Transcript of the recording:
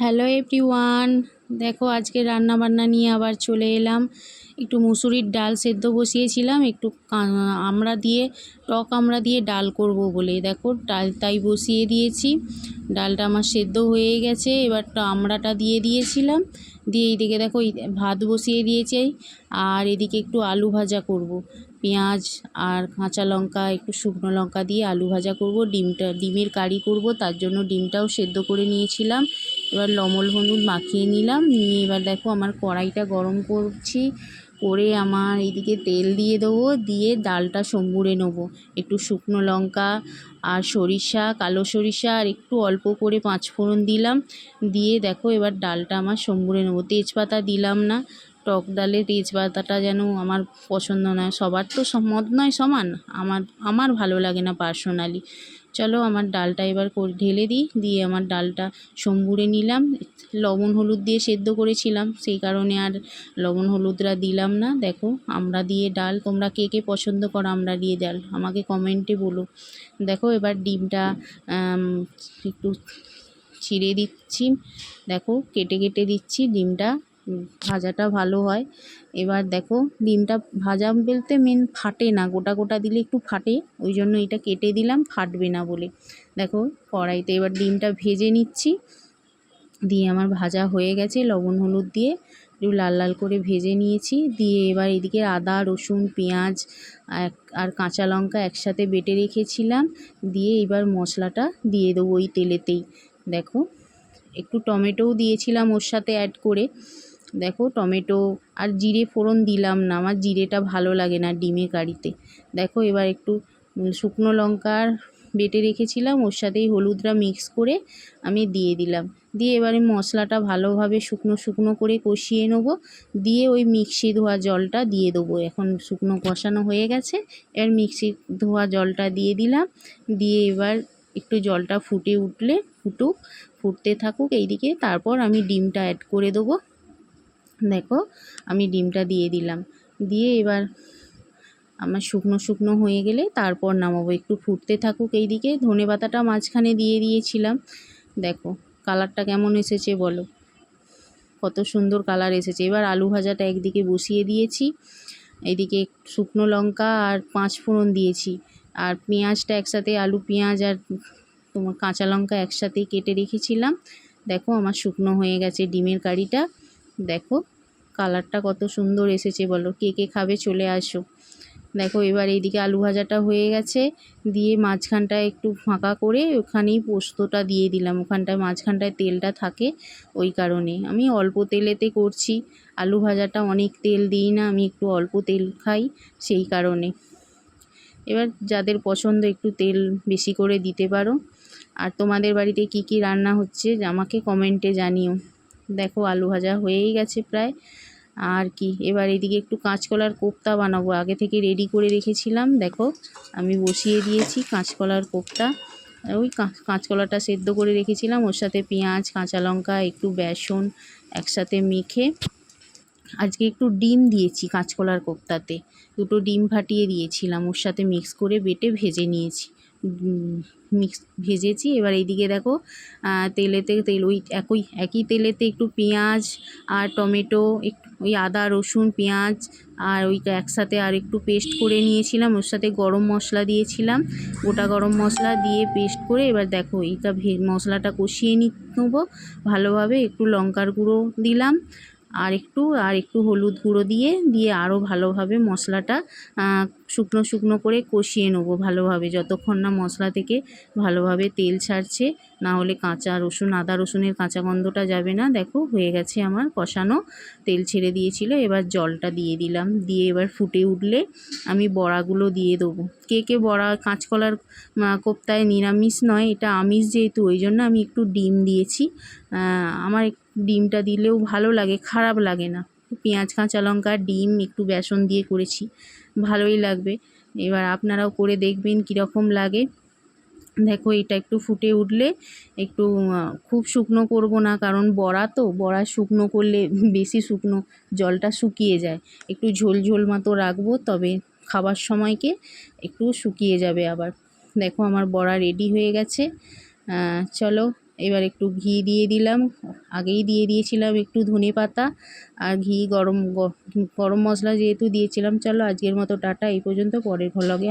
Hello everyone, দেখো আজকে রান্না বান্না নিয়ে আবার চলে এলাম। একটু মুসুরির ডাল সেদ্ধ বসিয়েছিলাম, একটু আমড়া দিয়ে, টক আমরা দিয়ে ডাল করব বলে। দেখো ডাল তাই বসিয়ে দিয়েছি। ডালটা আমার সেদ্ধ হয়ে গেছে, এবার তো আমড়াটা দিয়ে দিয়েছিলাম। দিয়ে এইদিকে দেখো ভাত বসিয়ে দিয়েছি আর এদিকে একটু আলু ভাজা করব। পেঁয়াজ আর কাঁচা লঙ্কা, একটু শুকনো লঙ্কা দিয়ে আলু ভাজা করব। ডিমটা, ডিমের কারি করব, তার জন্য ডিমটাও সেদ্ধ করে নিয়েছিলাম। এবার লবণ হলুদ মাখিয়ে নিলাম। নিয়ে এবার দেখো আমার কড়াইটা গরম করছি। করে আমার এইদিকে তেল দিয়ে দেবো। দিয়ে ডালটা সম্বুরে নেব। একটু শুকনো লঙ্কা আর সরিষা, কালো সরিষা আর একটু অল্প করে পাঁচ ফোড়ন দিলাম। দিয়ে দেখো এবার ডালটা আমার সম্বুরে নেব। তেজপাতা দিলাম না। টক ডালে তেজপাতাটা যেন আমার পছন্দ নয়। সবার তো মত নয় সমান। আমার আমার ভালো লাগে না পার্সোনালি চলো আমার ডালটা এবার ঢেলে দিই। দিয়ে আমার ডালটা সম্বুরে নিলাম। লবণ হলুদ দিয়ে সেদ্ধ করেছিলাম। সেই কারণে আর লবণ হলুদরা দিলাম না। দেখো, আমরা দিয়ে ডাল, তোমরা কে কে পছন্দ করো আমরা দিয়ে ডাল। আমাকে কমেন্টে বলো। দেখো, এবার ডিমটা একটু ছিঁড়ে দিচ্ছি। দেখো, কেটে কেটে দিচ্ছি ডিমটা। ভাজাটা ভালো হয়। এবার দেখো, ডিমটা ভাজা বলতে মেন ফাটে না, গোটা গোটা দিলে একটু ফাটে। ওই জন্য এটা কেটে দিলাম, ফাটবে না বলে। দেখো, কড়াইতে এবার ডিমটা ভেজে নিচ্ছি। দিয়ে আমার ভাজা হয়ে গেছে, লবণ হলুদ দিয়ে একটু লাল লাল করে ভেজে নিয়েছি। দিয়ে এবার এদিকে আদা, রসুন, পেঁয়াজ আর কাঁচা লঙ্কা একসাথে বেটে রেখেছিলাম। দিয়ে এবার মশলাটা দিয়ে দেবো ওই তেলেতেই। দেখো, একটু টমেটোও দিয়েছিলাম ওর সাথে অ্যাড করে। দেখো টমেটো আর জিরে ফোড়ন দিলাম না, আমার জিরেটা ভালো লাগে না ডিমে কারিতে। দেখো এবার একটু শুকনো লঙ্কার বেটে রেখেছিলাম, ওর সাথেই হলুদটা মিক্স করে আমি দিয়ে দিলাম। দিয়ে এবারে মশলাটা ভালোভাবে শুকনো শুকনো করে কষিয়ে নেব, দিয়ে ওই মিক্সি ধোয়া জলটা দিয়ে দেবো। এখন শুকনো কষানো হয়ে গেছে, এবার মিক্সি ধোয়া জলটা দিয়ে দিলাম, দিয়ে এবার একটু জলটা ফুটে উঠলে, ফুটুক, ফুটতে থাকুক এইদিকে, তারপর আমি ডিমটা অ্যাড করে দেবো। দেখো, আমি ডিমটা দিয়ে দিলাম। দিয়ে এবার আমার শুকনো শুকনো হয়ে গেলে তারপর নামাবো। একটু ফুটতে থাকুক এইদিকে। ধনে পাতাটা মাঝখানে দিয়ে দিয়েছিলাম। দেখো, কালারটা কেমন এসেছে বলো? কত সুন্দর কালার এসেছে। এবার আলু ভাজাটা একদিকে বসিয়ে দিয়েছি। এইদিকে শুকনো লঙ্কা আর পাঁচ ফোড়ন দিয়েছি। আর পেঁয়াজটা একসাথে, আলু, পেঁয়াজ আর তোমার কাঁচা লঙ্কা একসাথেই কেটে রেখেছিলাম। দেখো, আমার শুকনো হয়ে গেছে ডিমের কারিটা। দেখো, কালারটা কত সুন্দর এসেছে বলো, কে কে খাবে চলে আসো। দেখো, এবার এইদিকে আলু ভাজাটা হয়ে গেছে, দিয়ে মাঝখানটায় একটু ফাঁকা করে ওখানেই পোস্তটা দিয়ে দিলাম। ওখানটায় মাঝখানটায় তেলটা থাকে ওই কারণে। আমি অল্প তেলেতে করছি, আলু ভাজাটা অনেক তেল দিই না, আমি একটু অল্প তেল খাই সেই কারণে। এবার যাদের পছন্দ একটু তেল বেশি করে দিতে পারো। আর তোমাদের বাড়িতে কি কি রান্না হচ্ছে, আমাকে কমেন্টে জানিও। দেখো আলু ভাজা হয়েই গেছে প্রায়। আর কি, এবার এদিকে একটু কাঁচকলার কোপ্তা বানাবো। আগে থেকে রেডি করে রেখেছিলাম, দেখো। আমি বসিয়ে দিয়েছি কাঁচকলার কোপ্তা। ওই কাঁচ- কাঁচকলাটা সেদ্ধ করে রেখেছিলাম। ওর সাথে পেঁয়াজ, কাঁচা লঙ্কা, একটু বেসন একসাথে মেখে আজকে একটু ডিম দিয়েছি কাঁচকলার কোপ্তাতে। দুটো ডিম ফাটিয়ে দিয়েছিলাম। ওর সাথে মিক্স করে বেটে ভেজে নিয়েছি। মিক্স ভেজেছি। এবার এইদিকে দেখো তেলেতে তেল, ওই একই একই তেলেতে একটু পেঁয়াজ আর টমেটো, একটু ওই আদা, রসুন, পেঁয়াজ আর ওই একসাথে আর একটু পেস্ট করে নিয়েছিলাম। ওর সাথে গরম মশলা দিয়েছিলাম। গোটা গরম মশলা দিয়ে পেস্ট করে এবার দেখো, এইটা মশলাটা কষিয়ে নেব। ভালোভাবে একটু লঙ্কার গুঁড়ো দিলাম। আর একটু আর একটু হলুদ গুঁড়ো দিয়ে দিয়ে আরও ভালোভাবে মশলাটা শুকনো শুকনো করে কষিয়ে নেব ভালোভাবে। যতক্ষণ না মশলা থেকে ভালোভাবে তেল ছাড়ছে, না হলে কাঁচা রসুন, আদা রসুনের কাঁচা গন্ধটা যাবে না। দেখো, হয়ে গেছে আমার কষানো। তেল ছেড়ে দিয়েছিল, এবার জলটা দিয়ে দিলাম। দিয়ে এবার ফুটে উঠলে আমি বড়াগুলো দিয়ে দেবো। কে কে বড়া, কাঁচকলার কোপ্তায় নিরামিষ নয়, এটা আমিষ যেহেতু, ওই জন্য আমি একটু ডিম দিয়েছি। আমার ডিমটা দিলেও ভালো লাগে, খারাপ লাগে না। পেঁয়াজ, কাঁচা লঙ্কা, ডিম একটু বেসন দিয়ে করেছি। ভালোই লাগবে। এবার আপনারাও করে দেখবেন কীরকম লাগে। দেখো, এটা একটু ফুটে উঠলে একটু খুব শুকনো করব না, কারণ বড়া তো, বড়া শুকনো করলে বেশি শুকনো, জলটা শুকিয়ে যায়। একটু ঝোল ঝোল মতো রাখব, তবে খাবার সময়কে একটু শুকিয়ে যাবে আবার। দেখো, আমার বড়া রেডি হয়ে গেছে। চলো এবার একটু ঘি দিয়ে দিলাম। আগেই দিয়ে দিয়েছিলাম একটু ধনে পাতা আর ঘি গরম গরম মশলা যেহেতু দিয়েছিলাম, চলো আজকের মতো টাটা, এই পর্যন্ত পরের ভ্লগে